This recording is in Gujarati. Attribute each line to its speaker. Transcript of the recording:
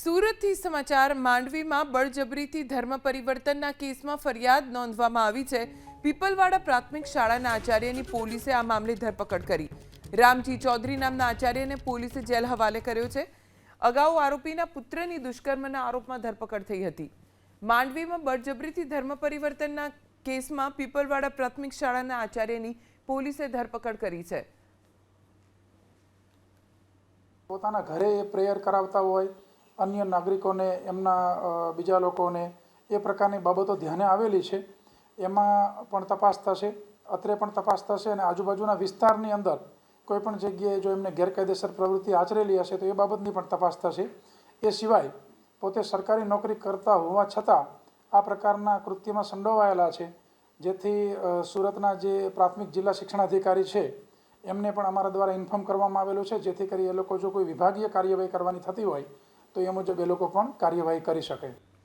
Speaker 1: સુરતથી સમાચાર, માંડવીમાં બળજબરીથી ધર્મ પરિવર્તનના કેસમાં ફરિયાદ નોંધવામાં આવી છે. પીપલવાડા પ્રાથમિક શાળાના આચાર્યની પોલીસે આ મામલે ધરપકડ કરી. રામજી ચૌધરી નામના આચાર્યને પોલીસે જેલ હવાલે કર્યો છે. અગાઉ આરોપીના પુત્રની દુષ્કર્મના આરોપમાં ધરપકડ થઈ હતી. માંડવીમાં બળજબરીથી ધર્મ પરિવર્તનના કેસમાં પીપલવાડા પ્રાથમિક શાળાના આચાર્યની પોલીસે ધરપકડ કરી છે.
Speaker 2: પોતાના ઘરે પ્રેયર કરાવતા હોય અન્ય નાગરિકોને, એમના બીજા લોકોને એ પ્રકારની બાબતો ધ્યાને આવેલી છે. એમાં પણ તપાસ થશે, અત્રે પણ તપાસ થશે અને આજુબાજુના વિસ્તારની અંદર કોઈપણ જગ્યાએ જો એમને ગેરકાયદેસર પ્રવૃત્તિ આચરેલી હશે તો એ બાબતની પણ તપાસ થશે. એ સિવાય પોતે સરકારી નોકરી કરતા હોવા છતાં આ પ્રકારના કૃત્યમાં સંડોવાયેલા છે. જેથી સુરતના જે પ્રાથમિક જિલ્લા શિક્ષણાધિકારી છે, એમને પણ અમારા દ્વારા ઇન્ફોર્મ કરવામાં આવેલું છે. જેથી કરી એ લોકો જો કોઈ વિભાગીય કાર્યવાહી કરવાની થતી હોય તો એ મુજબ એ લોકો પણ કાર્યવાહી કરી શકે.